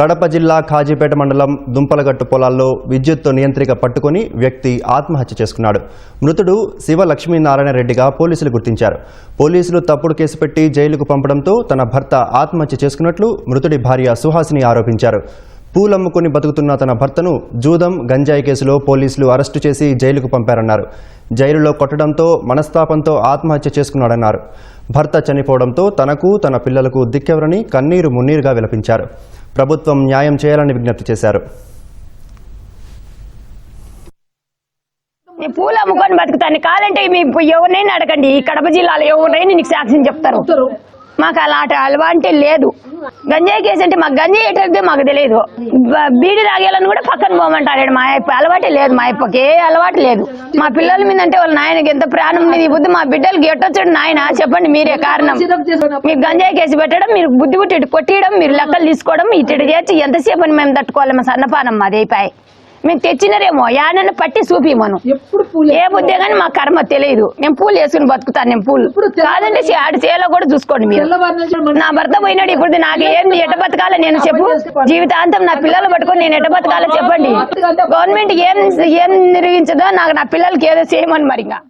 కడప జిల్లా ఖాజీపేట మండలం దుంపలగట్టు పొలాల్లో విద్యుత్ నియంత్రిక పట్టుకుని వ్యక్తి ఆత్మహత్య చేసుకున్నాడు. మృతుడు శివ లక్ష్మీనారాయణ రెడ్డిగా పోలీసులు గుర్తించారు. పోలీసులు తప్పుడు కేసు పెట్టి జైలుకు పంపడంతో తన భర్త ఆత్మహత్య చేసుకున్నట్లు మృతుడి భార్య సుహాసిని ఆరోపించారు. పూలమ్ముకుని బతుకుతున్న తన భర్తను జూదం గంజాయి కేసులో పోలీసులు అరెస్టు చేసి జైలుకు పంపారన్నారు. జైలులో కొట్టడంతో మనస్తాపంతో ఆత్మహత్య చేసుకున్నాడన్నారు. భర్త చనిపోవడంతో తనకు తన పిల్లలకు దిక్కెవరని కన్నీరు మున్నీరుగా విలపించారు. ప్రభుత్వం న్యాయం చేయాలని విజ్ఞప్తి చేశారు. నీ పూలు అమ్ముకొని బతుకుతాను కాదంటే మీ ఎవరినైనా అడగండి. ఈ కడప జిల్లాలో ఎవరినైనా నీకు సాక్ష్యం చెప్తారు. మాకు అలాంటి అలవాటే లేదు. గంజాయి కేసు అంటే మాకు గంజాయి ఏంటంటే మాకు తెలియదు బీడి తాగేయాలని కూడా పక్కన పోమంటాడు మా అయ్యప్ప అలవాటే లేదు మా అయ్యప్పకి ఏ అలవాటు లేదు. మా పిల్లల మీద అంటే వాళ్ళ నాయనకి ఎంత ప్రాణం మీద ఈ బుద్ధి మా బిడ్డలకి ఎట్టొచ్చాడు నాయన? చెప్పండి మీరే కారణం. మీరు గంజాయి కేసు పెట్టడం మీరు బుద్ధి పుట్టి కొట్టియడం మీరు లెక్కలు తీసుకోవడం ఇటు చేసి ఎంతసేపు అని మేము తట్టుకోవాలి మా సన్నపానం మాది అయిపోయి మేము తెచ్చినారేమో యానని పట్టి చూపిమను. ఎప్పుడు పూలే ఏ బుద్ధే కానీ మా కర్మ తెలియదు. నేను పూలు వేసుకుని బతుకుతాను నేను పూలు. కాదంటే చే- ఆడి చేలో కూడా చూసుకోండి మీరు. మన నా భర్త పోయినాడు ఇప్పుడు నాకు ఏం ఎట్ట బతకాలో నేను చెప్పు. జీవితాంతం నా పిల్లలు పట్టుకొని నేను ఎట్ట బతకాలో చెప్పండి. గవర్నమెంట్ ఏం ఏం నిర్వహించదో నాకు నా పిల్లలకి ఏదో చేయమని మరి ఇంకా.